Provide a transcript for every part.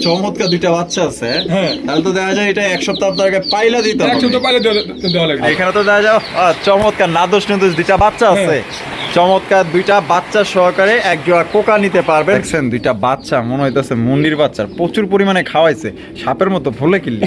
চমৎকার দুইটা বাচ্চা আছে। হ্যাঁ। তাহলে তো দেখা যায় এটা এক সপ্তাহ আপনার আগে পাইলা দিতে এক সপ্তাহ পাইলা দেওয়া- লাগবে। এখানে তো দেখা যায় চমৎকার নাদোষ নিদোষ দুইটা বাচ্চা আছে। চমৎকার দুইটা বাচ্চা সহকারে এক জোড়া কোকা নিতে পারবেন। দেখছেন দুইটা বাচ্চা মনে হইতেছে মুন্ডির বাচ্চার প্রচুর পরিমাণে খাওয়াইছে সাপের মতো ভুলে কিনলি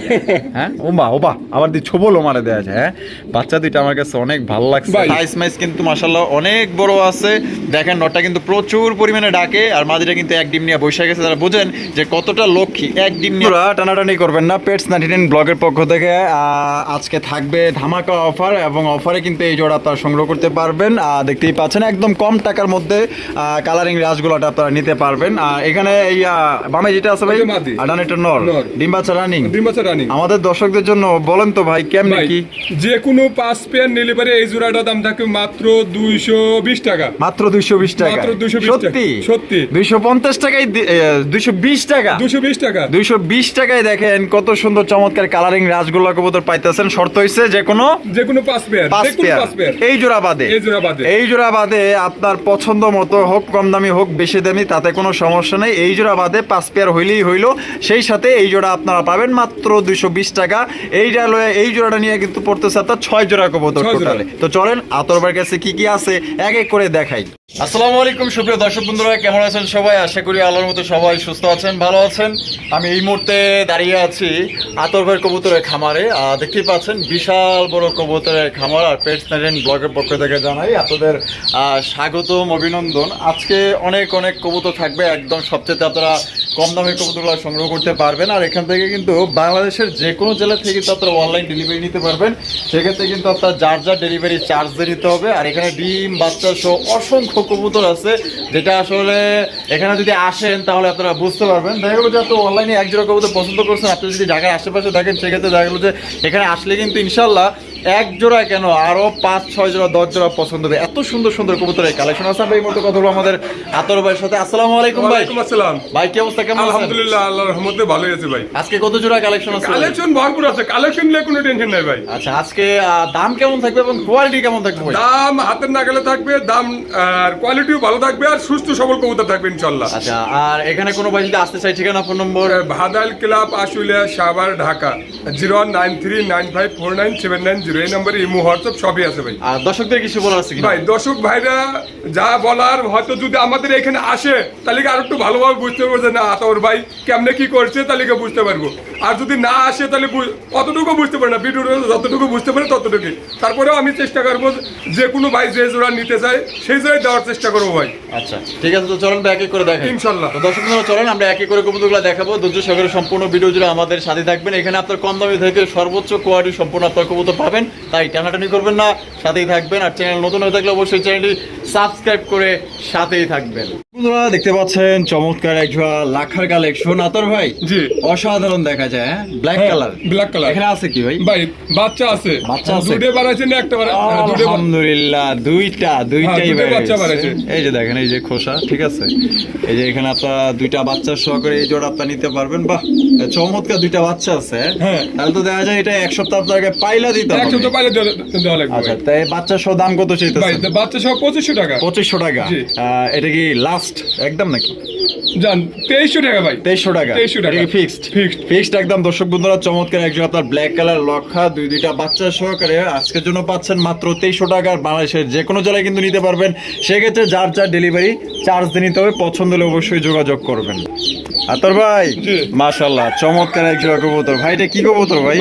হ্যাঁ? ওবা ওবা আবার দি ছোবলও মারে দেওয়া যায় হ্যাঁ? বাচ্চা দুইটা আমার কাছে অনেক ভালো লাগছে। সাইজ মাইজ কিন্তু মাসাল্লাহ অনেক বড় আছে। দেখেন নটটা কিন্তু প্রচুর পরিমাণে ডাকে আর মাদিটা কিন্তু এক ডিম নিয়ে বসে গেছে। তারা বুঝেন যে কতটা লক্ষ্মী এক ডিম নিয়ে পুরা টানাটানি করবেন না। পেটস নাইনটি নাইন ব্লগের পক্ষ থেকে আহ, আজকে থাকবে ধামাকা অফার এবং অফারে কিন্তু এই জোড়া আপনারা সংগ্রহ করতে পারবেন। আহ, দেখতেই পাচ্ছেন একদম কম টাকার মধ্যে কালারিং রাসগুলোটা আপনারা নিতে পারবেন। আর এখানে এই বামে যেটা আছে ভাই মাদি। আডানেটা নর। নর। ডিম বাচ্চা রানিং ডিম বাচ্চা রানিং আমাদের দর্শকদের জন্য বলেন তো ভাই কেমনে কি? যে কোনো পাঁচ পেয়ার নিলে পারে এই জোড়াটার দাম থাকবে মাত্র দুইশো বিশ টাকা। মাত্র দুইশো বিশ টাকা। মাত্র 220 সত্যি? সত্যি। দুইশো পঞ্চাশ টাকায় দুইশো বিশ টাকা? দুশো বিশ টাকা। দুইশো বিশ টাকায় দেখেন কত সুন্দর চমৎকার কালারিং রাসগোল্লা কবুতর পাইতেছেন। শর্ত হইছে যে কোনো যে কোনো পাঁচ পেয়ার পাঁচ যে কোনো পেয়ার। পাঁচ পেয়ার। এই জোড়া বাদে। এই জোড়া বাদে। এই জোড়া বাদে আপনার পছন্দ মতো হোক কম দামি হোক বেশি দামি তাতে কোনো সমস্যা নেই। এই জোড়া বাদে পাঁচ পেয়ার হইলেই হইল। সেই সাথে এই জোড়া আপনারা পাবেন মাত্র দুইশো বিশ টাকা। এই লয়ে এই জোড়াটা নিয়ে কিন্তু পড়তেছে আপনার ছয় জোড়া কবুতর। টোটালে। তো চলেন আতরবার কাছে কি কি আছে? এক এক করে দেখাই। আসসালামু আলাইকুম, সুপ্রিয় দর্শক বন্ধুরা, কেমন আছেন সবাই? আশা করি আল্লাহর মতো সবাই সুস্থ আছেন, ভালো আছেন। আমি এই মুহূর্তে দাঁড়িয়ে আছি আতরভাই কবুতরের খামারে। দেখতেই পাচ্ছেন, বিশাল বড় কবুতরের খামার, আর পেটস নাইন ব্লগের পক্ষ থেকে জানাই আপনাদের স্বাগতম, অভিনন্দন। আজকে অনেক অনেক কবুতর থাকবে, একদম সবচেয়ে আপনারা কম দামে কবুতরগুলো সংগ্রহ করতে পারবেন। আর এখান থেকে কিন্তু বাংলাদেশের যে কোনো জেলা থেকে কিন্তু আপনারা অনলাইন ডেলিভারি নিতে পারবেন। সেক্ষেত্রে কিন্তু আপনার যার যার ডেলিভারি চার্জ দিয়ে নিতে হবে। আর এখানে ডিম, বাচ্চা সহ অসংখ্য কবুতর আছে, যেটা আসলে এখানে যদি আসেন তাহলে আপনারা বুঝতে পারবেন। দেখা গেলো যে আপনি অনলাইনে এক জোড়া কবুতর পছন্দ করছেন, আপনি যদি ঢাকার আশেপাশে থাকেন, সেক্ষেত্রে দেখা গেলো যে এখানে আসলে কিন্তু ইনশাল্লাহ এক জোড়া কেন? আরও পাঁচ ছয় জোড়া দশ জোড়া পছন্দ হবে। এত সুন্দর সুন্দর কবুতরের কালেকশন আছে। আমরা এই মতো কথা বলব আমাদের আতর ভাইয়ের সাথে। আসসালামু আলাইকুম ভাই। আসসালাম। ভাই কি অবস্থা? কেমন আছেন? আলহামদুলিল্লাহ আল্লাহর রহমতে ভালোই আছে ভাই। আজকে কত জোড়া কালেকশন আছে? কালেকশন ভরপুর আছে। কালেকশন নিয়ে কোনো টেনশন নাই ভাই। আচ্ছা আজকে দাম কেমন থাকবে এবং কোয়ালিটি কেমন থাকবে ভাই? দাম হাতের নাগালে থাকবে দাম আর কোয়ালিটিও ভালো থাকবে আর সুস্থ সবল কবুতর থাকবে ইনশাল্লাহ আচ্ছা আর এখানে কোনো ভাই যদি আসতে চাই ঠিকানা phone number Bhadal club Ashulia Savar Dhaka. Zero nine three nine five four nine seven nine zero এই নম্বরে ইমো হোয়াটসঅ্যাপ সবই আছে ভাই। আর দর্শকদের কিছু বলার আছে কি ভাই দর্শক ভাইরা যা বলার হয়তো যদি আমাদের এখানে আসে তাহলে কি আর একটু ভালোভাবে বুঝতে পারব যে না আতর ভাই কেমনে কি করছে তাহলে কি বুঝতে পারব। আর যদি না আসে তাহলে অতটুকু বুঝতে পারে না ভিডিওটা যতটুকু বুঝতে পারে ততটুকুই। তারপরেও আমি চেষ্টা করব যে কোনো ভাই যে জোড়া নিতে চায় সেই জোড়াই দেওয়ার চেষ্টা করব ভাই। আচ্ছা ঠিক আছে তো চলেন এক এক করে দেখাই। ইনশাল্লাহ। তো দর্শক চলেন আমরা এক এক করে কবুতরগুলো দেখাবো। ধৈর্য সহকারে সম্পূর্ণ ভিডিও জুড়ে আমাদের সাথে থাকবেন। এখানে আপনার কম দামি থেকে সর্বোচ্চ কোয়ালিটি সম্পূর্ণ আপনার কবুতর পাবেন। তাই টানাটানি করবেন না। সাথেই থাকবেন। আর চ্যানেল নতুন হয়ে থাকলে অবশ্যই চ্যানেলটি সাবস্ক্রাইব করে সাথেই থাকবেন। বন্ধুরা দেখতে পাচ্ছেন চমৎকার এক জোড়া লাখার কালেকশন আতর ভাই জি। অসাধারণ দেখা যায় হ্যাঁ? ব্ল্যাক কালার ব্ল্যাক কালার এখানে আছে কি ভাই? ভাই বাচ্চা আছে। বাচ্চা আছে? দুটো বাড়াইছে না একটা বাড়া- হ্যাঁ, দুটো আলহামদুলিল্লাহ দুইটা দুইটাই হ্যাঁ, দুটো বাচ্চা। বের এই যে দেখেন এই যে খোসা ঠিক আছে? এই যে এখানে আপনারা দুইটা বাচ্চা সহকারে এই জোড়া আপনারা নিতে পারবেন। বাহ চমৎকার দুইটা বাচ্চা আছে। হ্যাঁ। তাহলে তো দেখা যায় এটা এক সপ্তাহ আপনাকে পাইলা দিতে এক সপ্তাহ পাইলে দেওয়া- দেওয়া লাগবে আচ্ছা তাই বাচ্চা সহ দাম কত ভাই বাচ্চা সহ পঁচিশশো টাকা। পঁচিশশো টাকা। এটা কি লাস্ট একদম নাকি? জান তেইশশো টাকা ভাই। তেইশশো টাকা। 2300 টাকা। Fixed Fixed। ফিক্সড একদম দর্শক বন্ধুরা চমৎকার একজন আপনার ব্ল্যাক কালার লক্ষা দুই দুইটা বাচ্চা সহকারে আজকের জন্য পাচ্ছেন মাত্র তেইশশো টাকা। বাংলাদেশের যে কোনো জেলায় কিন্তু নিতে পারবেন। সেক্ষেত্রে যার যার ডেলিভারি চার্জ দিয়ে নিতে হবে। পছন্দ হলে অবশ্যই যোগাযোগ করবেন। আতর ভাই। মাশাল্লাহ চমৎকার এক জোড়া কবুতর। ভাই এটা কি কবুতর ভাই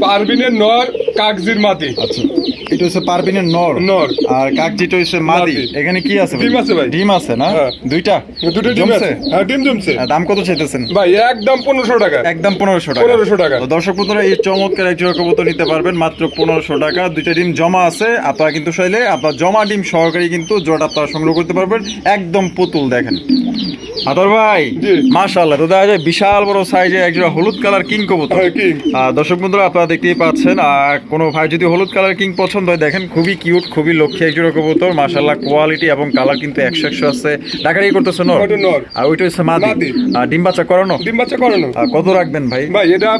পারবিনের নর কাকজির মাটি। আচ্ছা এটা হচ্ছে পারবিনের নর। নর। আর কাকজিটা হচ্ছে মাদি মাদি। এখানে কি আছে ডিম আছে ভাই। ডিম আছে না? হ্যাঁ। দুইটা? দুটো ডিম আছে। হ্যাঁ ডিম জমছে। দাম কত চাইতেছেন? ভাই একদম পনেরোশো টাকা। একদম পনেরোশো টাকা। 1500 টাকা। দর্শক বন্ধুরা এই চমৎকার এক জোড়া কবুতর নিতে পারবেন। মাত্র পনেরোশো টাকা। দুইটা ডিম জমা আছে। আপনারা কিন্তু চাইলে আপনার জমা ডিম সহকারে কিন্তু জোড়া আপনারা সংগ্রহ করতে পারবেন। একদম পুতুল দেখেন। আদর ভাই। মাশাআল্লাহ। তো দেখা যায় বিশাল বড় সাইজে এক জোড়া হলুদ কালার কিং কবুতর। হ্যাঁ। দর্শক বন্ধুরা আপনারা দেখতেই পাচ্ছেন আর কোনো ভাই যদি হলুদ কালার কিং পছন্দ হয় দেখেন খুবই কিউট খুবই লক্ষ্মী একজোড়া কবুতর মাশাআল্লাহ কোয়ালিটি এবং কালার কিন্তু একশো একশো আছে। ঢাকারই করতেছে নর? আর ওইটা হচ্ছে মাদি। মাদি। আর ডিম বাচ্চা করানো? ডিম বাচ্চা করানো। আর কত রাখবেন ভাই? ভাই এটা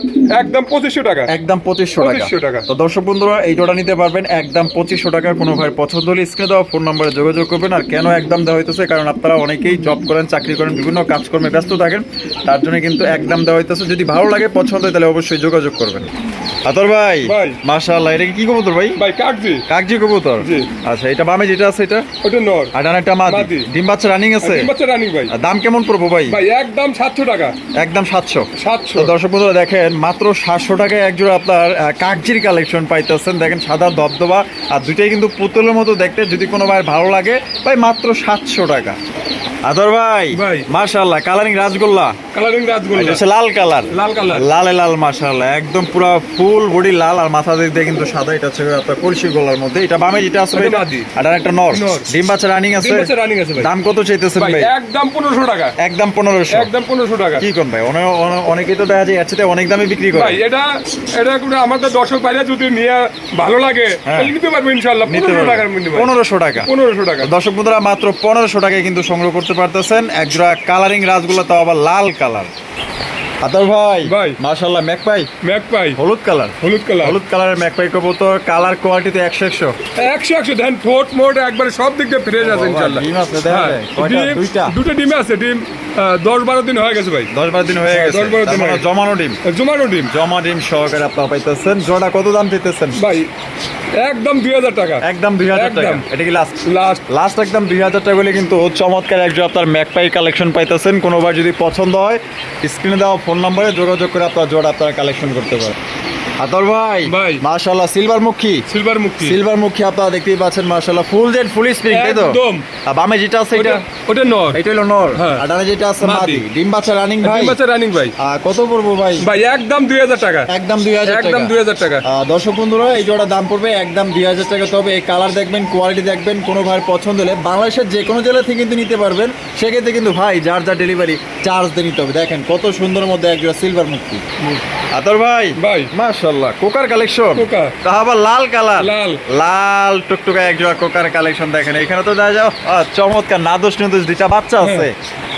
একদম পঁচিশশো টাকা। একদম পঁচিশশো টাকা। 2500 টাকা। তো দর্শক বন্ধুরা এই জোড়া নিতে পারবেন একদম পঁচিশশো টাকা কোনো ভাই পছন্দ হলে স্ক্রিনে দেওয়া ফোন নম্বরে যোগাযোগ করবেন। আর কেন একদম দেওয়া হইতেছে? কারণ আপনারা অনেকেই জব করেন চাকরি করেন বিভিন্ন কাজকর্মে ব্যস্ত থাকেন। তার জন্য কিন্তু একদম দেওয়া হইতেছে। যদি ভালো লাগে পছন্দ হয় তাহলে অবশ্যই যোগাযোগ করবেন। আতর ভাই। মাশাআল্লাহ এটা কি কবুতর ভাই? ভাই কাকজি। কাকজি কবুতর? জি। আচ্ছা এটা বামে যেটা আছে এটা? ওটা নর। আর ডান একটা মাদি। ডিম বাচ্চা রানিং আছে? তিন বাচ্চা রানিং ভাই। দাম কেমন পড়ব ভাই? ভাই একদম সাতশো টাকা। একদম সাতশো। সাতশো। তো দর্শক বন্ধুরা দেখেন মাত্র সাতশো টাকায় একজোড়া আপনার কাকজির কালেকশন পাইতেছেন। দেখেন সাদা দবদবা। আর দুইটাই কিন্তু পুতুলের মতো দেখতে যদি কোনো ভাই ভালো লাগে ভাই মাত্র সাতশো টাকা। আদর ভাই কালারিং রাজগোল্লা। কালারিং রাজগোল্লা। হচ্ছে লাল কালার। লাল কালার। লালে লাল একদম পুরো ফুল বডি লাল আর মাথা দিক দিয়ে কিন্তু সাদা এটা হচ্ছে আপনার কলসি গোলার মধ্যে। এটা বামে যেটা আছে এটা ভাই, আর একটা নর। ডিম বাচ্চা রানিং আছে। তিন বাচ্চা রানিং আছে ভাই। দাম কত চাইতেছেন ভাই একদম পনেরোশো টাকা। একদম পনেরোশো। একদম পনেরোশো টাকা। কি কোন ভাই অনে- অনে- অনেকেই তো দেখা যায় এর অনেক দামে বিক্রি করে। ভাই এটা এটা কোনো আমাদের দর্শক বাইরে যদি নিয়ে ভালো লাগে হ্যাঁ। তাহলে নিতে পারব নিতে পনেরোশো টাকার মধ্যে ভাই। পনেরোশো টাকা। পনেরোশো টাকা। দর্শক বন্ধুরা মাত্র পনেরোশো টাকায় কিন্তু সংগ্রহ করতে পারতেছেন একজোড়া কালারিং রাজগুলো তাও আবার লাল কালার আতর ভাই ভাই। মাশাল্লাহ ম্যাকপাই ম্যাক পাই। হলুদ কালার। হলুদ কালার। হলুদ কালারের ম্যাকপাই কবুতর কালার কোয়ালিটিতে একশো একশো। একশো একশো দেন ঠোঁট মোট একবারে সব দিক দিয়ে ফ্রেশ আছে বাবা, ইনশাল্লাহ ডিম আছে, দেখা হ্যাঁ, দুইটা? দুটো ডিমে আছে ডিম আহ, দশ বারো দিন হয়ে গেছে ভাই। দশ বারো দিন হয়ে হ্যাঁ, গেছে। দশ বারো তার দিন মানে। জমানো ডিম। জোমানো ডিম। জমা ডিম সহকারে আপনারা পাইতেছেন। জোড়া কত দাম পেতেছেন ভাই একদম দুই হাজার টাকা। একদম দুই হাজার টাকা। এটা কি লাস্ট লাস্ট লাস্ট একদম দুই হাজার টাকা বলে কিন্তু চমৎকার একজন আপনার ম্যাকপাই কালেকশন পাইতেছেন। কোনোবার যদি পছন্দ হয় স্ক্রিনে দেওয়া ফোন নম্বরে যোগাযোগ করে আপনার জোড়া আপনারা কালেকশন করতে পারেন। আতর ভাই ভাই। মাশাল্লাহ সিলভার মুখী সিলভার মুখী সিলভার মুখী আপনারা দেখতেই পাচ্ছেন মাশাল্লাহ ফুল জেড ফুল স্প্রিং তাই তো? একদম। আর বামে যেটা আছে এটা ওটা- নর। এটা হলো নর। হ্যাঁ। আর ডানে যেটা আছে মাদি। ডিম বাচ্চা রানিং ভাই। ডিম বাচ্চা রানিং ভাই। কত পড়ব ভাই? ভাই একদম দুই হাজার টাকা। একদম দুই হাজার একদম দুই হাজার টাকা। আহ, দর্শক বন্ধুরা এই জোড়া দাম পড়বে একদম দুই হাজার টাকা। তবে এই কালার দেখবেন কোয়ালিটি দেখবেন কোনো ভাইয়ের পছন্দ হলে বাংলাদেশের যে কোনো জেলা থেকে কিন্তু নিতে পারবেন। সেক্ষেত্রে কিন্তু ভাই যার যা ডেলিভারি চার্জ দিয়ে নিতে হবে। দেখেন কত সুন্দর মধ্যে এক জোড়া সিলভার মুক্তি। আতর ভাই? ভাই। মাশাআল্লাহ কোকার কালেকশন কোকা। তা আবার লাল কালার লাল। লাল টুকটুকা এক জোড়া কোকার কালেকশন দেখেন। এখানে তো দেখা যাও। চমৎকার নাদোষ নিদোষ দুইটা বাচ্চা আছে।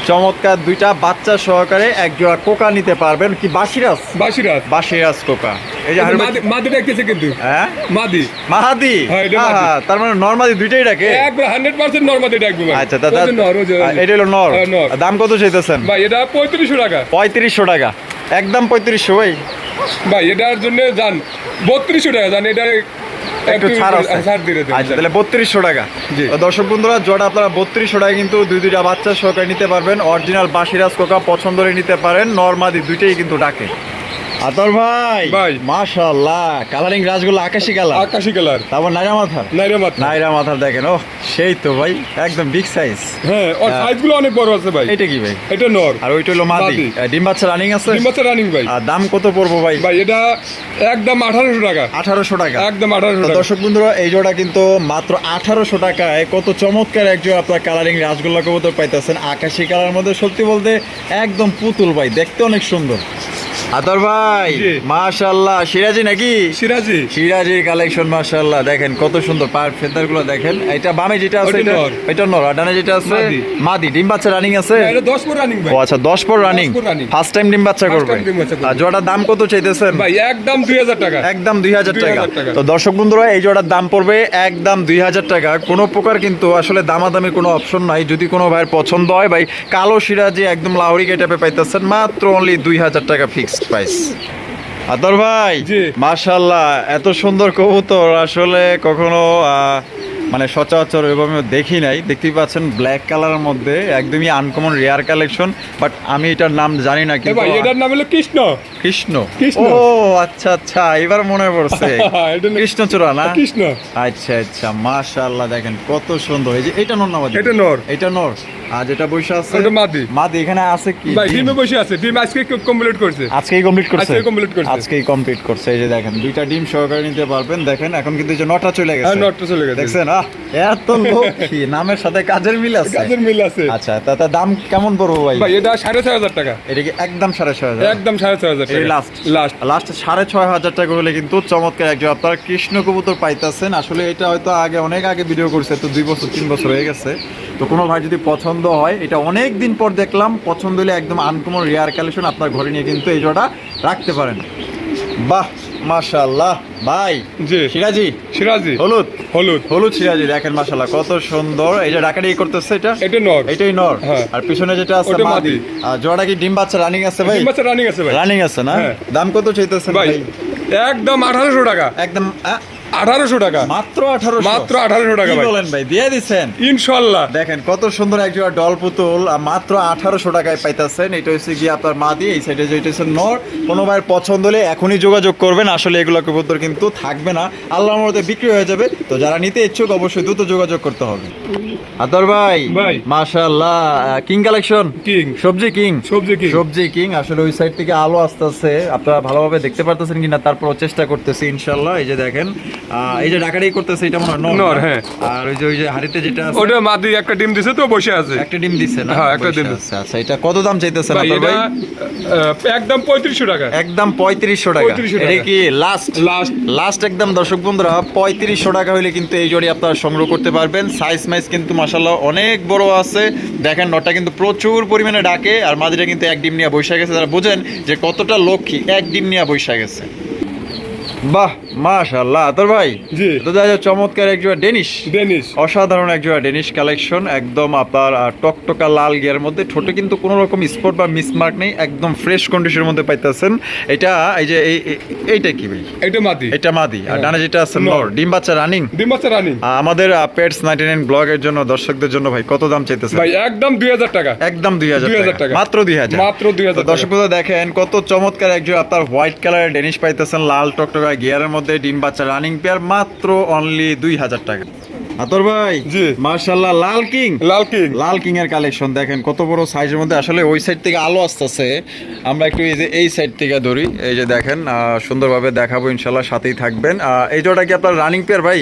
চমৎকার দুইটা বাচ্চা সহকারে এক জোড়া কোকা নিতে পারবেন। কি বাসিরাজ বাসিরাজ বাসিরাজ কোকা। এই যে মাদি- মাদি ডাকতেছে কিন্তু। হ্যাঁ? মাদি। মাহাদি? এটা মাদি। আহা, তার মানে নর্মালি দুইটাই ডাকে? একবার হান্ড্রেড পার্সেন্ট নর্মাদি ডাকবে আচ্ছা দাদা ওই যে নর, ওই যে- ওই যে। এটা হলো নর। নর। আর দাম কত চাইতেছেন? ভাই এটা পঁয়ত্রিশশো টাকা। পঁয়ত্রিশশো টাকা। একদম পঁয়ত্রিশশো ভাই ভাই এটার জন্য বত্রিশশো টাকা যান এটা একটু ছাড় আছে। ছাড় দিয়ে দেন। আচ্ছা তাহলে বত্রিশশো টাকা। তো দর্শক বন্ধুরা জোড়া আপনারা বত্রিশশো টাকা কিন্তু দুই দুইটা বাচ্চা সহকারে নিতে পারবেন। অরিজিনাল বাসিরাজ কোকা পছন্দ নিতে পারেন। নর্মাদি দুইটাই কিন্তু ডাকে। আতর ভাই ভাই। মাশাল্লাহ কালারিং রাজগুলো আকাশি কালার আকাশি কালার তারপর নাইরা মাথা নাইরে মাত্র নাইরা মাথার দেখেন ও সেই তো ভাই একদম বিগ সাইজ হ্যাঁ ওর হ্যাঁ। সাইজগুলো অনেক বড় আছে ভাই। এটা কি ভাই? এটা নর। আর ওইটা হলো মাদি। ডিম বাচ্চা রানিং আছে? ডিম বাচ্চা রানিং ভাই। আর দাম কত পড়ব ভাই? ভাই এটা একদম আঠারোশো টাকা। আঠারোশো টাকা। একদম আঠারোশো তো টাকা। দর্শক বন্ধুরা এই জোড়া কিন্তু মাত্র আঠারোশো টাকায়। কত চমৎকার এক জোড়া আপনার কালারিং রাসগোল্লা কবুতর পাইতেছেন। আকাশি কালার মধ্যে সত্যি বলতে একদম পুতুল ভাই দেখতে অনেক সুন্দর। আতর ভাই। মাশাল্লাহ সিরাজি নাকি? সিরাজি। সিরাজির কালেকশন মাশাল্লাহ দেখেন কত সুন্দর পার ফেদারগুলো দেখেন। এটা বামে যেটা আছে এটা। এটা নর। ডানে যেটা আছে মাদি। ডিম বাচ্চা রানিং আছে? এটা দশ পর রানিং ভাই। ও আচ্ছা দশ পর রানিং ফার্স্ট টাইম ডিম বাচ্চা করবে। আর জোড়াটার দাম কত চাইতেছেন? ভাই একদম দুই হাজার টাকা। একদম দুই হাজার টাকা। 2000 টাকা। তো দর্শক বন্ধুরা এই জোড়ার দাম পড়বে একদম দুই হাজার টাকা। কোনো প্রকার কিন্তু আসলে দামাদামি কোনো অপশন নাই। যদি কোনো ভাইয়ের পছন্দ হয় ভাই কালো সিরাজি একদম লাউরি গেটাপে পাইতেছেন। মাত্র অনলি দুই হাজার টাকা ফিক্সড প্রাইস আদর ভাই মাসাল্লাহ মাশাল্লাহ এত সুন্দর কবুতর আসলে কখনো আহ, মানে সচরাচর এভাবে দেখি নাই। দেখতেই পাচ্ছেন ব্ল্যাক কালারের মধ্যে একদমই আনকমন রেয়ার কালেকশন বাট আমি এটার নাম জানি না কিন্তু এটার নাম হলো কৃষ্ণ। কৃষ্ণ। কৃষ্ণ। ও আচ্ছা আচ্ছা এবার মনে পড়ছে। এটা না- কৃষ্ণচূড়া না? কৃষ্ণ। আচ্ছা আচ্ছা মাশাআল্লাহ দেখেন কত সুন্দর। এই যে এটা নর না এটা নর। এটা নর। আর যেটা বসে আছে? ওটা মাদি। মাদি এখানে আছে কি? ভাই ডিম? বসে আছে। ডিম আজকে কমপ্লিট করছে। আজকেই কমপ্লিট করছে? আজকেই complete করছে। আজকেই কমপ্লিট করছে। এই যে দেখেন দুইটা ডিম সহকারে নিতে পারবেন। দেখেন এখন কিন্তু যে নটা চলে হ্যাঁ গেছে নটটা চলে গেছে। দেখছেন? নামের সাথে কাজের মিল আছে? কাজের মিল আছে। আচ্ছা তা দাম কেমন পড়ব ভাই? ভাই এটা সাড়ে ছয় হাজার টাকা। এটা কি একদম সাড়ে ছয় হাজার? একদম সাড়ে ছয় হাজার এই লাস্ট লাস্ট লাস্ট সাড়ে ছয় হাজার টাকা হলে কিন্তু চমৎকার একজন আপনার কৃষ্ণ কবুতর পাইতেছেন। আসলে এটা হয়তো আগে অনেক আগে ভিডিও করছে তো দুই বছর তিন বছর হয়ে গেছে। তো কোনো ভাই যদি পছন্দ হয় এটা অনেক দিন পর দেখলাম পছন্দ হলে একদম আনকমন রেয়ার কালেকশন আপনার ঘরে নিয়ে কিন্তু এই জোড়া রাখতে পারেন। বাহ মাশাল্লাহ ভাই জি। সিরাজি? সিরাজি। হলুদ? হলুদ। হলুদ সিরাজি দেখেন মাশাল্লাহ কত সুন্দর। এই যে ডাকাডি করতেছে এটা? এটা নর। এটাই নর। হ্যাঁ। আর পিছনে যেটা আছে মাদি। জোড়াটা কি ডিম বাচ্চা রানিং আছে ভাই? ডিম বাচ্চা রানিং আছে ভাই। রানিং আছে না? হ্যাঁ। দাম কত চাইতেছেন ভাই একদম আঠারোশো টাকা। একদম আঠারোশো টাকা। মাত্র আঠারো মাত্র 1800 টাকা বলেন ভাই? দিয়ে দিচ্ছেন ইনশাল্লাহ। দেখেন কত সুন্দর একজোড়া ডল পুতুল মাত্র আঠারোশো টাকায় পাইতেছেন। এটা হচ্ছে গিয়ে আপনার মা দিয়ে এই সাইডে যেটা হচ্ছে নর। কোনো ভাইয়ের পছন্দ হলে এখনই যোগাযোগ করবেন। আসলে এগুলো কবুতর কিন্তু থাকবে না। আল্লাহর মধ্যে বিক্রি হয়ে যাবে। তো যারা নিতে ইচ্ছুক অবশ্যই দ্রুত যোগাযোগ করতে হবে। আদর ভাই। মাশাআল্লাহ। King collection? কিং। সবজি কিং? সবজি কিং। সবজি কিং আসলে ওই সাইড থেকে আলো আসতেছে। আপনারা ভালোভাবে দেখতে পারতেছেন কিনা তারপর চেষ্টা করতেছি ইনশাল্লাহ এই যে দেখেন এই যে করতেছে এটা মনে হয় নর, হ্যাঁ। আর ওই যে ওই যে হাড়িতে যেটা আছে ওটা মাদি একটা ডিম দিছে তো বসে আছে। একটা ডিম দিছে না? হ্যাঁ, একটা ডিম। আচ্ছা এটা কত দাম চাইতেছেন এটা ভাই? একদম পঁয়ত্রিশশো টাকা। একদম পঁয়ত্রিশশো টাকা। এটা কি লাস্ট লাস্ট লাস্ট একদম দর্শক বন্ধুরা পঁয়ত্রিশশো টাকা হলে কিন্তু এই জড়ি আপনারা সংগ্রহ করতে পারবেন। সাইজ মাইজ কিন্তু মাসাল্লাহ অনেক বড় আছে। দেখেন নটা কিন্তু প্রচুর পরিমাণে ডাকে, আর মাঝিটা কিন্তু এক ডিম নিয়ে বৈশা গেছে। তারা বোঝেন যে কতটা লক্ষ্মী, এক ডিম নিয়ে বৈশা গেছে। বাহ মাশাল্লাহ তোর ভাই জি। তো যায় চমৎকার এক জোড়া ডেনিশ ডেনিস অসাধারণ এক জোড়া ডেনিশ কালেকশন একদম আপনার টকটকা লাল গিয়ার মধ্যে। ঠোঁটে কিন্তু কোনো রকম স্পট বা মিসমার্ক নেই একদম ফ্রেশ কন্ডিশনের মধ্যে পাইতেছেন। এটা এই যে এই এই- এইটা কি ভাই? এটা মাদি। এটা মাদি। আর হ্যাঁ। ডানে যেটা আছে নর। ডিম বাচ্চা রানিং ডিম বাচ্চা রানিং আমাদের পেটস নাইনটি নাইন ব্লগের জন্য দর্শকদের জন্য ভাই কত দাম চাইতেছে ভাই একদম দুই হাজার টাকা। একদম দুই হাজার 2000 টাকা। মাত্র দুই হাজার। মাত্র 2000 টাকা। দর্শক দেখেন কত চমৎকার একজন আপনার হোয়াইট কালারের ডেনিশ পাইতেছেন লাল টকটকা গিয়ারের মধ্যে ডিম বাচ্চা রানিং পেয়ার মাত্র অনলি দুই হাজার টাকা। আতর ভাই জি। মার্শাল্লাহ লাল কিং। লাল কিং। লাল কিং এর কালেকশন দেখেন কত বড় সাইজের মধ্যে। আসলে ওই সাইড থেকে আলো আসতেছে। আমরা একটু এই যে এই সাইড থেকে ধরি। এই যে দেখেন আহ, সুন্দরভাবে দেখাবো ইনশাল্লাহ সাথেই থাকবেন। এই জোটা কি আপনার রানিং পেয়ার ভাই?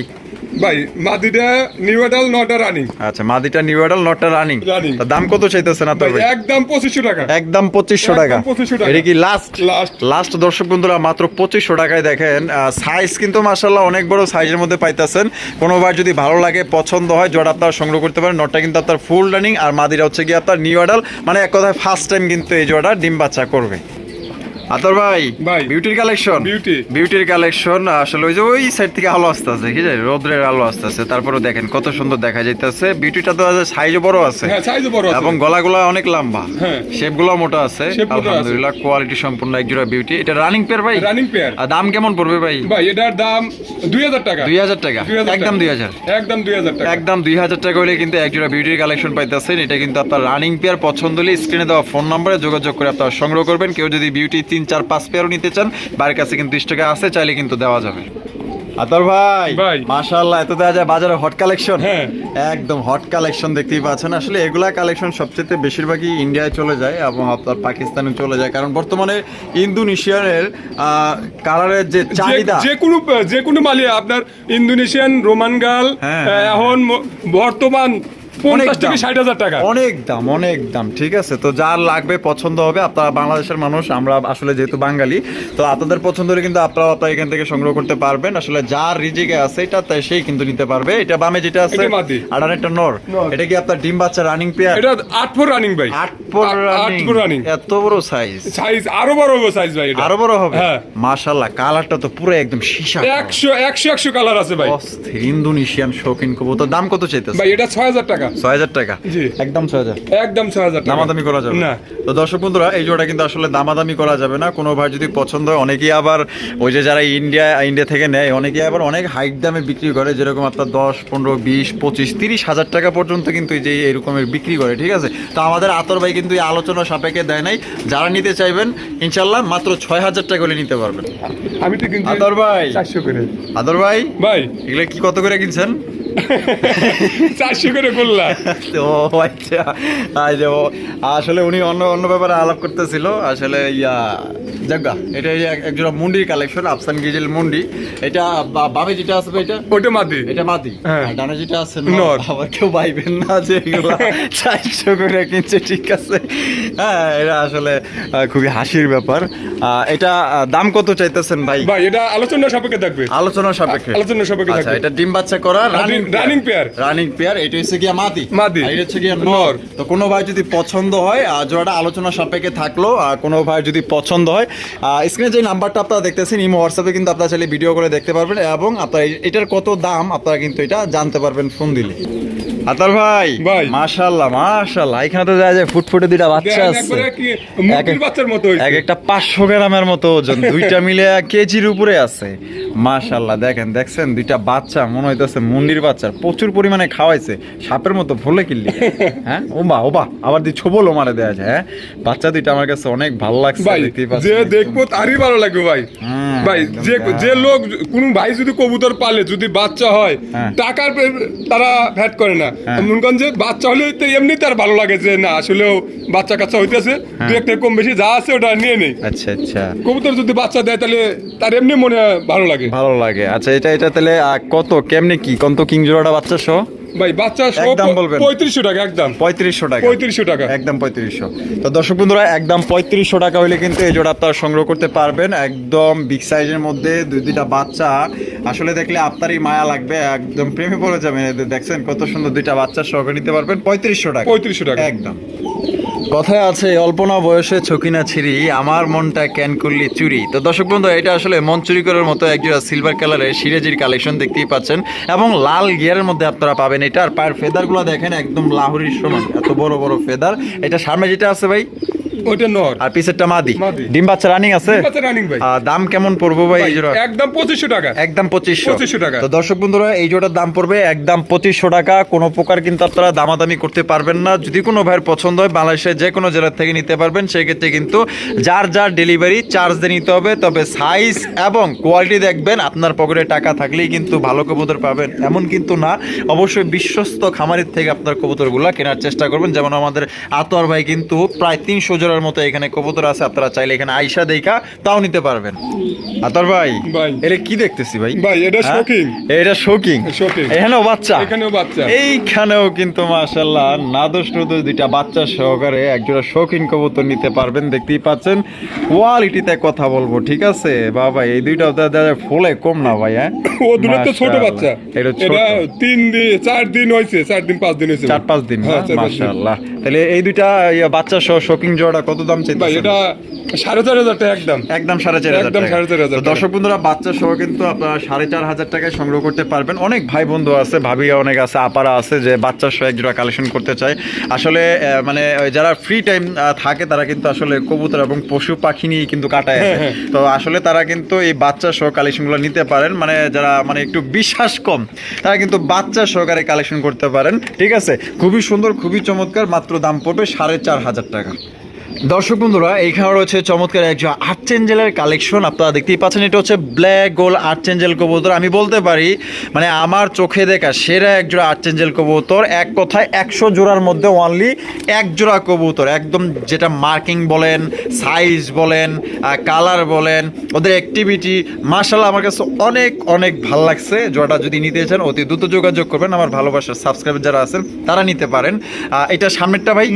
ভাই মাদিটা নিউডাল নটা রানিং আচ্ছা মাদিটা নিউ অ্যাডাল নটটা রানিং Running। দাম কত চাইতেছেন আপনার ভাই ভাই? একদম পঁচিশশো টাকা। একদম পঁচিশশো টাকা। 2500 টাকা। এটা কি লাস্ট লাস্ট লাস্ট দর্শক বন্ধুরা মাত্র পঁচিশশো টাকায় দেখেন। সাইজ কিন্তু মাসাল্লাহ অনেক বড় সাইজের মধ্যে পাইতেছেন। কোনোবার যদি ভালো লাগে পছন্দ হয় জোড়া আপনারা সংগ্রহ করতে পারেন। নটটা কিন্তু আপনার ফুল রানিং আর মাদিরা হচ্ছে কি আপনার নিউ অ্যাডাল মানে এক কথায় ফার্স্ট টাইম কিন্তু এই জোড়া ডিম বাচ্চা করবে। আতর ভাই। বিউটির কালেকশন Beauty। বিউটির কালেকশন আসলে ওই যে ওই সাইড থেকে আলো আসতেছে রোদ্রের আলো আসতেছে। তারপরে দেখেন কত সুন্দর দেখা যাইতেছে। বিউটিটা তো সাইজও বড় আছে। হ্যাঁ বড় আছে। এবং গলাগুলো অনেক লম্বা। হ্যাঁ। শেপগুলো মোটা আছে। আলহামদুলিল্লাহ কোয়ালিটি সম্পূর্ণ এক জোড়া বিউটি এটা রানিং পেয়ার ভাই? রানিং পেয়ার আর দাম কেমন পড়বে ভাই? ভাই এটার দাম দুই হাজার টাকা। দুই হাজার টাকা? একদম টাকা। দুই হাজার? একদম দুই হাজার টাকা। একদম দুই হাজার টাকা হলে কিন্তু এক জোড়া বিউটির কালেকশন পাইতেছেন। এটা কিন্তু আপনার রানিং পেয়ার পছন্দ হলে স্ক্রিনে দেওয়া ফোন নম্বরে যোগাযোগ করে আপনারা সংগ্রহ করবেন। কেউ যদি বিউটি তিন চার পাঁচ পেয়ারও নিতে চান বাড়ির কাছে কিন্তু টাকা আছে চাইলে কিন্তু দেওয়া যাবে আতর ভাই। মাশাআল্লাহ এত দেওয়া যায় বাজারে হট কালেকশন হ্যাঁ। একদম হট কালেকশন দেখতেই পাচ্ছেন আসলে এগুলা কালেকশন সবচেয়ে বেশিরভাগই ইন্ডিয়ায় চলে যায় এবং আপনার পাকিস্তানে চলে যায় কারণ বর্তমানে ইন্দোনেশিয়ানের কালারের যে চাহিদা যে কোনো যে কোনো মালিয়া আপনার ইন্দোনেশিয়ান রোমান গাল হ্যাঁ, হ্যাঁ। এখন বর্তমান পঞ্চাশ থেকে দাম। ষাট হাজার টাকা। অনেক দাম অনেক দাম ঠিক আছে? তো যার লাগবে পছন্দ হবে আপনারা বাংলাদেশের মানুষ আমরা আসলে যেহেতু বাঙালি তো আপনাদের পছন্দ হলে কিন্তু আপনারা আপনারা এখান থেকে সংগ্রহ করতে পারবেন। আসলে যার রিজিকে আছে এটা তাই সেই কিন্তু নিতে পারবে। এটা বামে যেটা আছে নর। এটা কি আপনার ডিম বাচ্চা রানিং পেয়ার এটা আট ফোর রানিং ভাই। আট আট রানিং এত বড় সাইজ সাইজ আরও বড় হবে সাইজ ভাই আরও বড় হবে? হ্যাঁ। মাশাআল্লাহ কালারটা তো পুরো একদম সীসা একশো একশো একশো কালার আছে ভাই। ইন্দোনেশিয়ান শৌখিন কবুতর। দাম কত চাইতেছে ভাই এটা ছয় হাজার টাকা? ছয় হাজার টাকা? একদম ছয় হাজার। একদম ছয় হাজার দামাদামি করা যাবে? না। তো দর্শক বন্ধুরা এই জোড়া কিন্তু আসলে দামাদামি করা যাবে না। কোনো ভাই যদি পছন্দ হয় অনেকেই আবার ওই যে যারা ইন্ডিয়া ইন্ডিয়া থেকে নেয় অনেকেই আবার অনেক হাইট দামে বিক্রি করে যেরকম আপনার দশ পনেরো বিশ পঁচিশ তিরিশ হাজার টাকা পর্যন্ত কিন্তু এই যে এরকমের বিক্রি করে ঠিক আছে? তো আমাদের আতর ভাই কিন্তু এই আলোচনা সাপেক্ষে দেয় নাই। যারা নিতে চাইবেন ইনশাল্লাহ মাত্র ছয় হাজার টাকা করে নিতে পারবেন। আমি তো কিন্তু আদর ভাই। চারশো করে। আদর ভাই? ভাই। এগুলো কি কত করে কিনছেন? চারশো করে করলা? আচ্ছা। ও আসলে উনি অন্য অন্য ব্যাপারে আলাপ করতেছিল। আসলে ইয়া জাগা এটা একজোড়া মুন্ডির কালেকশন আফসান গিজেল মুন্ডি। এটা যেটা আসবে এটা? ওটা মাদি। এটা মাদি। হ্যাঁ। যেটা আছে নর। আবার কেউ বাইবেন না যে এগুলা চারশো করে কিনছে ঠিক আছে। হ্যাঁ এটা আসলে খুবই হাসির ব্যাপার। এটা দাম কত চাইতেছেন ভাই? ভাই এটা আলোচনা সাপেক্ষে থাকবে। আলোচনা সাপেক্ষে। আলোচনা সাপেক্ষে আচ্ছা থাকবে। এটা ডিম বাচ্চা করা running running pair running pair এটা হচ্ছে গিয়া মাদি। মাদি। এটা হচ্ছে গিয়া নর। তো কোনো ভাই যদি পছন্দ হয় আর জোড়াটা আলোচনা সাপেক্ষে থাকল আর কোনো ভাই যদি পছন্দ হয় স্ক্রিনে যে নাম্বারটা আপনারা দেখতেছেন ইমো হোয়াটসঅ্যাপে কিন্তু আপনারা চাইলে ভিডিও করে দেখতে পারবেন এবং আপনার এটার কত দাম আপনারা কিন্তু এটা জানতে পারবেন ফোন দিলে। আতার ভাই ভাই। মাশাল্লাহ মাশাল্লাহ এখানে তো যায় ফুটফুটে দুইটা বাচ্চা আছে। এক একটা পাঁচশো গ্রামের মতো ওজন দুইটা মিলে কেজির উপরে আছে। দেখেন দেখছেন দুইটা বাচ্চা মনে হইতেছে বাচ্চা প্রচুর পরিমাণে খাওয়াইছে সাপের মতো ভুলে কিনলি হ্যাঁ ওবা ওবা আবার দি ছোবল মারে দেওয়া যায় হ্যাঁ? বাচ্চা দুইটা আমার কাছে অনেক ভালো লাগছে যে দেখব তারই ভালো লাগবে ভাই। ভাই যে যে লোক কোন ভাই যদি কবুতর পালে যদি বাচ্চা হয় হ্যাঁ। টাকার তারা ভ্যাট করে না। হ্যাঁ। মনে যে বাচ্চা হলে তো এমনি তার ভালো লাগে যে না আসলেও বাচ্চা কাচ্চা হইতেছে। হ্যাঁ। দু একটা কম বেশি যা আছে ওটা নিয়ে নেই। আচ্ছা আচ্ছা। কবুতর যদি বাচ্চা দেয় তাহলে তার এমনি মনে ভালো লাগে। ভালো লাগে। আচ্ছা এটা এটা তাহলে কত কেমনে কি? কত কিং জোড়াটা বাচ্চা সহ? ভাই বাচ্চা একদম বলবেন। পঁয়ত্রিশশো টাকা একদম। পঁয়ত্রিশশো টাকা। পঁয়ত্রিশশো টাকা। একদম পঁয়ত্রিশশো। তো দর্শক বন্ধুরা একদম পঁয়ত্রিশশো টাকা হলে কিন্তু এই জোড়া আপনারা সংগ্রহ করতে পারবেন। একদম বিগ সাইজের মধ্যে দুই দুইটা বাচ্চা। আসলে দেখলে আপনারই মায়া লাগবে একদম প্রেমে পড়ে যাবেন। দেখছেন কত সুন্দর দুইটা বাচ্চা সহকারে নিতে পারবেন। পঁয়ত্রিশশো টাকা। পঁয়ত্রিশশো টাকা। একদম। কথায় আছে অল্পনা বয়সে ছকিনা ছিড়ি, আমার মনটা ক্যান করলি চুরি। তো দর্শক বন্ধু, এটা আসলে মন চুরি করার মতো একজন সিলভার কালারের সিরেজির কালেকশন দেখতেই পাচ্ছেন। এবং লাল গিয়ারের মধ্যে আপনারা পাবেন এটা। আর পায়ের ফেদারগুলো দেখেন, একদম লাহুরির সমান, এত বড় বড় ফেদার এটা সামনে যেটা আছে ভাই ওইটা নর। আর পিছেরটা মাদি। মাদি। ডিম বাচ্চা রানিং আছে? রানিং ভাই। দাম কেমন পড়ব ভাই এই জোড়া? একদম পঁচিশশো টাকা। একদম পঁচিশশো। 2500 টাকা। তো দর্শক বন্ধুরা এই জোড়ার দাম পড়বে একদম পঁচিশশো টাকা। কোনো প্রকার কিন্তু আপনারা দামাদামি করতে পারবেন না। যদি কোনো ভাইয়ের পছন্দ হয় বাংলাদেশের যে কোনো জেলা থেকে নিতে পারবেন। সেক্ষেত্রে কিন্তু যার যার ডেলিভারি চার্জ দিয়ে নিতে হবে। তবে সাইজ এবং কোয়ালিটি দেখবেন। আপনার পকেটে টাকা থাকলেই কিন্তু ভালো কবুতর পাবেন। এমন কিন্তু না। অবশ্যই বিশ্বস্ত খামারের থেকে আপনার কবুতরগুলো কেনার চেষ্টা করবেন। যেমন আমাদের আতোয়ার ভাই কিন্তু প্রায় তিনশো জোড়ার মতো এখানে কবুতর আছে আপনারা চাইলে এখানে আইসা দেখা তাও নিতে পারবেন। আতর ভাই ভাই। এটা কি দেখতেছি ভাই? ভাই এটা হ্যাঁ? শৌখিন। এটা শোকিং। এখানেও বাচ্চা। এখানেও বাচ্চা। এইখানেও কিন্তু মাশাল্লাহ নাদোষ নদোষ দুইটা বাচ্চা সহকারে একজোড়া শৌখিন কবুতর নিতে পারবেন দেখতেই পাচ্ছেন। কোয়ালিটিতে কথা বলব ঠিক আছে? বাবা এই দুইটা ফুলে কম না ভাই হ্যাঁ? ও দুটো তো ছোট বাচ্চা। এটা তিন দিন চার দিন হয়েছে চার দিন পাঁচ দিন হয়েছে চার পাঁচ দিন হ্যাঁ, চার পাঁচ দিন। মাশাআল্লাহ। তাহলে এই দুইটা বাচ্চা সহ শৌখিন জোড়া কত দাম চাই ভাই এটা সাড়ে চার হাজার টাকা একদম। একদম সাড়ে চার হাজার একদম সাড়ে চার হাজার তো দর্শক বন্ধুরা বাচ্চা সহ কিন্তু আপনারা সাড়ে চার হাজার টাকায় সংগ্রহ করতে পারবেন। অনেক ভাই বন্ধু আছে অনেক আছে আপারা আছে যে বাচ্চা সহ এক জোড়া কালেকশন করতে চায়। আসলে মানে যারা ফ্রি টাইম থাকে তারা কিন্তু আসলে কবুতর এবং পশু পাখি নিয়ে কিন্তু কাটায় হ্যাঁ, তো আসলে তারা কিন্তু এই বাচ্চা সহ কালেকশনগুলো নিতে পারেন। মানে যারা মানে একটু বিশ্বাস কম তারা কিন্তু বাচ্চা সহকারে কালেকশন করতে পারেন। ঠিক আছে? খুবই সুন্দর খুবই চমৎকার। মাত্র দাম পড়বে সাড়ে চার হাজার টাকা। দর্শক বন্ধুরা এইখানে রয়েছে চমৎকার একজন আর্চেঞ্জেলের কালেকশন আপনারা দেখতেই পাচ্ছেন এটা হচ্ছে ব্ল্যাক গোল আর্চেঞ্জেল কবুতর। আমি বলতে পারি মানে আমার চোখে দেখা সেরা এক জোড়া আর্চেঞ্জেল কবুতর। এক কথায় একশো জোড়ার মধ্যে অনলি এক জোড়া কবুতর। একদম যেটা মার্কিং বলেন সাইজ বলেন কালার বলেন ওদের অ্যাক্টিভিটি মার্শাল আমার কাছে অনেক অনেক ভালো লাগছে। জোড়াটা যদি নিতে চান অতি দ্রুত যোগাযোগ করবেন। আমার ভালোবাসার সাবস্ক্রাইবার যারা আছেন তারা নিতে পারেন। এটা সামনেরটা ভাই?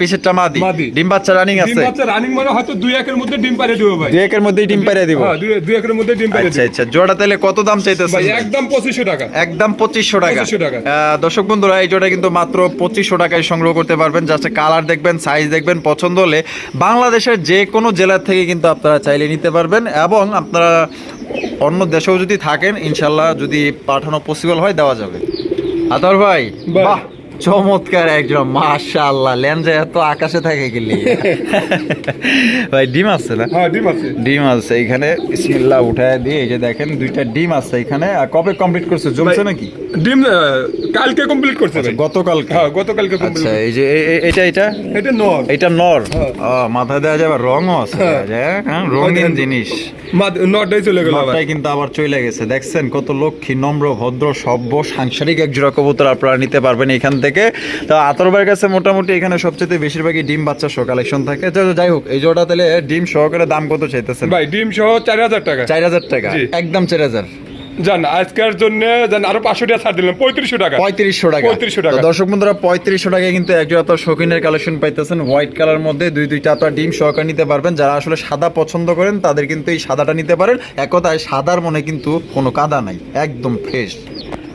পিছেরটা মাদি। ডিম বাচ্চা রানিং ডিম আছে। বাচ্চা রানিং মানে হয়তো দুই একের মধ্যে ডিম পারে দেবো ভাই। দুই একের মধ্যেই ডিম পাইরে দিব। হ্যাঁ দুই- একের মধ্যে ডিম পারে আচ্ছা আচ্ছা জোড়া তাহলে কত দাম চাইতেছেন? ভাই একদম পঁচিশশো টাকা। একদম পঁচিশশো টাকা। 2500 টাকা। দর্শক বন্ধুরা এই জোড়া কিন্তু মাত্র পঁচিশশো টাকায় সংগ্রহ করতে পারবেন। জাস্ট কালার দেখবেন সাইজ দেখবেন পছন্দ হলে বাংলাদেশের যে কোনো জেলা থেকে কিন্তু আপনারা চাইলে নিতে পারবেন। এবং আপনারা অন্য দেশেও যদি থাকেন ইনশাল্লাহ যদি পাঠানো পসিবল হয় দেওয়া যাবে। আতর ভাই। বাহ! চমৎকার একজন মাশাআল্লাহ লেনজে এত আকাশে থাকে গেলি ভাই ডিম আছে না? হ্যাঁ ডিম আছে। ডিম আছে এখানে বিসমিল্লাহ উঠায় দিয়ে এই যে দেখেন দুইটা ডিম আছে এখানে। আর কবে কমপ্লিট করছে? জমছে নাকি? ডিম কালকে কমপ্লিট করছে ভাই। গতকাল হ্যাঁ গতকালকে কমপ্লিট আচ্ছা এই যে এটা এটা? এটা নর। এটা নর? হ্যাঁ। ও, মাথায় দেওয়া যাবে রঙও আছে। হ্যাঁ। যায়, হ্যাঁ, রঙিন জিনিস। মা- নরটাই চলে গেল আবার। নরটাই কিন্তু আবার চলে গেছে। দেখছেন কত লক্ষ্মী নম্র ভদ্র সভ্য সাংসারিক এক জোড়া কবুতর আপনারা নিতে পারবেন এখান থেকে। তো আতরবার কাছে মোটামুটি এখানে সবচেয়ে বেশিরভাগই ডিম বাচ্চা সহ কালেকশন থাকে। তো যাই হোক এই জোড়া তাহলে ডিম সহকারে দাম কত চাইতেছেন? ভাই ডিম সহ চার হাজার টাকা। চার হাজার টাকা? একদম চার হাজার। জান আজকের জন্য জান আরও পাঁচশো টাকা ছাড় দিলাম পঁয়ত্রিশশো টাকা। পঁয়ত্রিশশো টাকা। 3500 টাকা। দর্শক বন্ধুরা পঁয়ত্রিশশো টাকায় কিন্তু একজন আপনার শৌখিনের কালেকশন পাইতেছেন। হোয়াইট কালার মধ্যে দুই দুইটা আপনার ডিম সহকারে নিতে পারবেন। যারা আসলে সাদা পছন্দ করেন তাদের কিন্তু এই সাদাটা নিতে পারেন। এক কথায় সাদার মনে কিন্তু কোনো কাদা নাই। একদম ফ্রেশ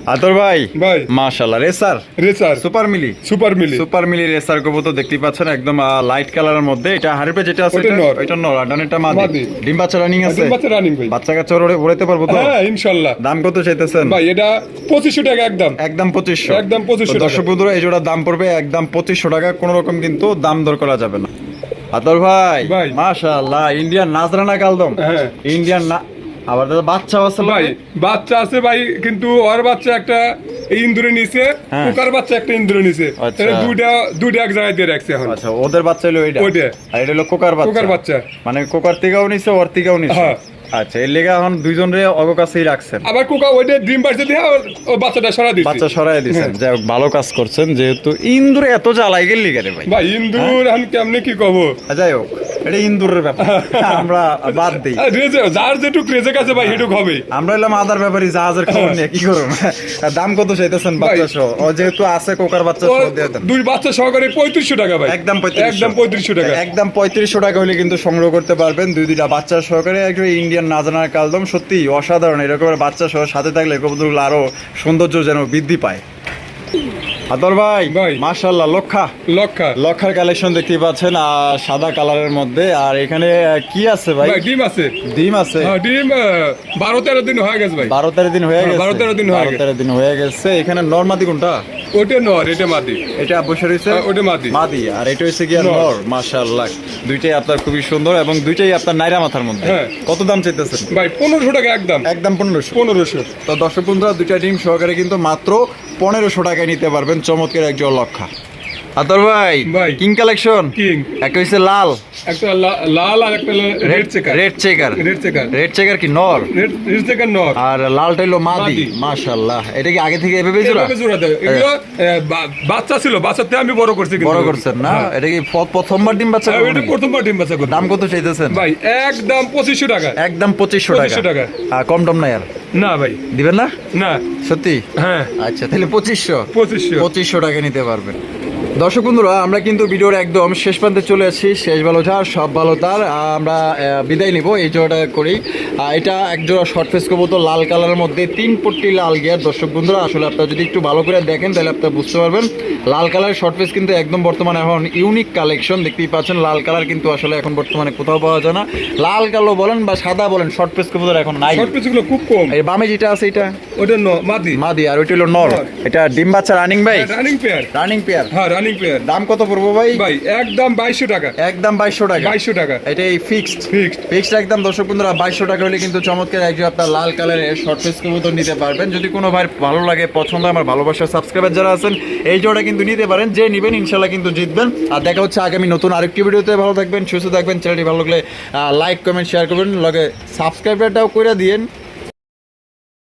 আতর ভাই? ভাই। মাশাআল্লাহ রেসার? রেসার। সুপার মিলি? সুপার মিলি। সুপার মিলি রেসার কবুতর দেখতে পাচ্ছেন একদম লাইট কালারের মধ্যে। এটা হারিপে যেটা আছে এটা- এটা নর আর ডানেরটা মাদি। ডিম বাচ্চা রানিং আছে ডিম বাচ্চা running ভাই। বাচ্চা কাচ্চা উড়াইতে পারব তো? হ্যাঁ ইনশাল্লাহ দাম কত চাইতেছেন? ভাই এটা পঁচিশশো টাকা একদম। একদম পঁচিশশো। একদম 2500 টাকা। দর্শক বন্ধুরা এই জোড়ার দাম পড়বে একদম পঁচিশশো টাকা। কোন রকম কিন্তু দাম দর করা যাবে না। আতর ভাই ভাই। মাশাআল্লাহ ইন্ডিয়ান নাজরানা কালদম। হ্যাঁ। ইন্ডিয়ান না আবার দাদা বাচ্চা আছে ভাই বাচ্চা আছে ভাই কিন্তু ওর বাচ্চা একটা ইন্দুরে নিছে হ্যাঁ। কুকার বাচ্চা একটা ইন্দুরে নিছে আচ্ছা। তাহলে দুইটা দুইটা এক জায়গায় দিয়ে রাখছে এখন আচ্ছা ওদের বাচ্চা হলো এটা ওইটা। আর এটা হলো কোকার বাচ্চা কোকার বাচ্চা। মানে কোকার থেকেও নিছে ওর থেকেও নিছে হ্যাঁ। আচ্ছা এর লেগে এখন দুইজন রে অগ কাছেই রাখছেন। আবার কুকা ওইটা ডিম বাচ্চা দিয়ে ও বাচ্চাটা সরা দিচ্ছে। বাচ্চা সরাই হ্যাঁ। যাই হোক ভালো কাজ করছেন যেহেতু ইন্দুরে এত জ্বালাই গেল লিগারে ভাই? ভাই ইন্দুর এখন কেমনে কি কব যাই হোক এটা ইন্দুরের ব্যাপার আমরা বাদ দিই। রেজে যার যেটুক রেজে কাছে ভাই সেটুক হবে আমরা এলাম আদার ব্যাপারই জাহাজের খবর নিয়ে কি করুন দাম কত চাইতেছেন বাচ্চা সহ ও যেহেতু আছে কোকার বাচ্চা সহ দিয়ে দেন। দুই বাচ্চা সহকারে পঁয়ত্রিশশো টাকা ভাই। একদম পঁয়ত্রিশ একদম পঁয়ত্রিশশো টাকা। একদম পঁয়ত্রিশশো টাকা হলে কিন্তু সংগ্রহ করতে পারবেন। দুই দুইটা বাচ্চা সহকারে একটু ইন্ডিয়ান নাজানার কালদম সত্যি অসাধারণ। এরকমের বাচ্চা সহ সাথে থাকলে কবুতরগুলো আরও সৌন্দর্য যেন বৃদ্ধি পায়। আদর ভাই ভাই। মাশাল্লাহ লক্ষা। লক্ষা। লক্ষার কালেকশন দেখতে পাচ্ছেন আর সাদা কালারের মধ্যে। আর এখানে কি আছে ভাই? ডিম আছে। ডিম আছে। হ্যাঁ ডিম বারো তেরো দিন হয়ে গেছে ভাই। বারো তেরো দিন হয়ে হ্যাঁ, গেছে। বারো তেরো দিন হয়ে তেরো দিন হয়ে গেছে। এখানে নর্মাদি কোনটা? ওটা নর এটা মাদি। এটা বসে রয়েছে হ্যাঁ, ওটা মাদি। মাদি। আর এটা হচ্ছে কি নর। মাশাআল্লাহ। দুইটাই আপনার খুবই সুন্দর এবং দুইটাই আপনার নাইরা মাথার মধ্যে। হ্যাঁ। কত দাম চাইতেছেন? ভাই পনেরোশো টাকা একদম। একদম পনেরোশো। পনেরোশো। তো দর্শক বন্ধুরা দুইটা ডিম সহকারে কিন্তু মাত্র পনেরোশো টাকায় নিতে পারবেন চমৎকার একজন লক্ষা আতর ভাই। King collection king. একটা লাল। একটা লাল আর একটা red checker red checker red checker red checker কি নর? রেড চেকার নর। আর লালটা হলো মাদি। মাশাআল্লাহ। এটা কি আগে থেকে এভাবে জোড়া এভাবে জোড়া দেয়। এগুলো বাচ্চা ছিল। বাচ্চা থেকে আমি বড় করছি কিন্তু। বড় করছেন না? হ্যাঁ। এটা কি প্রথমবার ডিম বাচ্চা হ্যাঁ, এটা প্রথমবার ডিম বাচ্চা দাম কত চাইতেছেন? ভাই একদম পঁচিশশো টাকা। একদম পঁচিশশো 2500 টাকা। টাকা। কম টম নাই আর? না ভাই। দিবেন না? না। সত্যি? হ্যাঁ। আচ্ছা তাহলে পঁচিশশো। পঁচিশশো। পঁচিশশো টাকা নিতে পারবেন। দর্শক বন্ধুরা আমরা কিন্তু ভিডিওর একদম শেষ প্রান্তে চলে আসছি। শেষ ভালো যার সব ভালো তার। আমরা বিদায় নিব এই জোড়াটা করি। এটা এক জোড়া শর্ট ফেস কবুতর লাল কালারের মধ্যে তিন পট্টি লাল গিয়ার দর্শক বন্ধুরা আসলে আপনারা যদি একটু ভালো করে দেখেন তাহলে আপনারা বুঝতে পারবেন লাল কালার শর্ট ফেস কিন্তু একদম বর্তমানে এখন ইউনিক কালেকশন দেখতেই পাচ্ছেন লাল কালার কিন্তু আসলে এখন বর্তমানে কোথাও পাওয়া যায় না। লাল কালো বলেন বা সাদা বলেন শর্ট ফেস কবুতর এখন নাই। শর্ট পিসগুলো খুব কম। এই বামে যেটা আছে এটা? ওটা মাদি। মাদি আর ওইটা হলো নর। নর। এটা ডিম বাচ্চা রানিং ভাই? রানিং পেয়ার রানিং পেয়ার হ্যাঁ রানিং পেয়ার দাম কত পড়ব ভাই? ভাই একদম বাইশশো টাকা। একদম বাইশশো টাকা। বাইশশো টাকা। এটা এই ফিক্সড Fixed। ফিক্সড একদম দর্শক বন্ধুরা বাইশশো টাকা হলে কিন্তু চমৎকার একজন আপনার লাল কালারের শর্ট ফেস কবুতর নিতে পারবেন। যদি কোনো ভাই ভালো লাগে পছন্দ আমার ভালোবাসার সাবস্ক্রাইবার যারা আছেন এই জোড়া কিন্তু নিতে পারেন। যে নেবেন ইনশাল্লাহ কিন্তু জিতবেন। আর দেখা হচ্ছে আগামী নতুন আরেকটি ভিডিওতে। ভালো থাকবেন সুস্থ থাকবেন। চ্যানেলটি ভালো লাগলে লাইক কমেন্ট শেয়ার করবেন। লগে সাবস্ক্রাইবারটাও করে দিয়েন।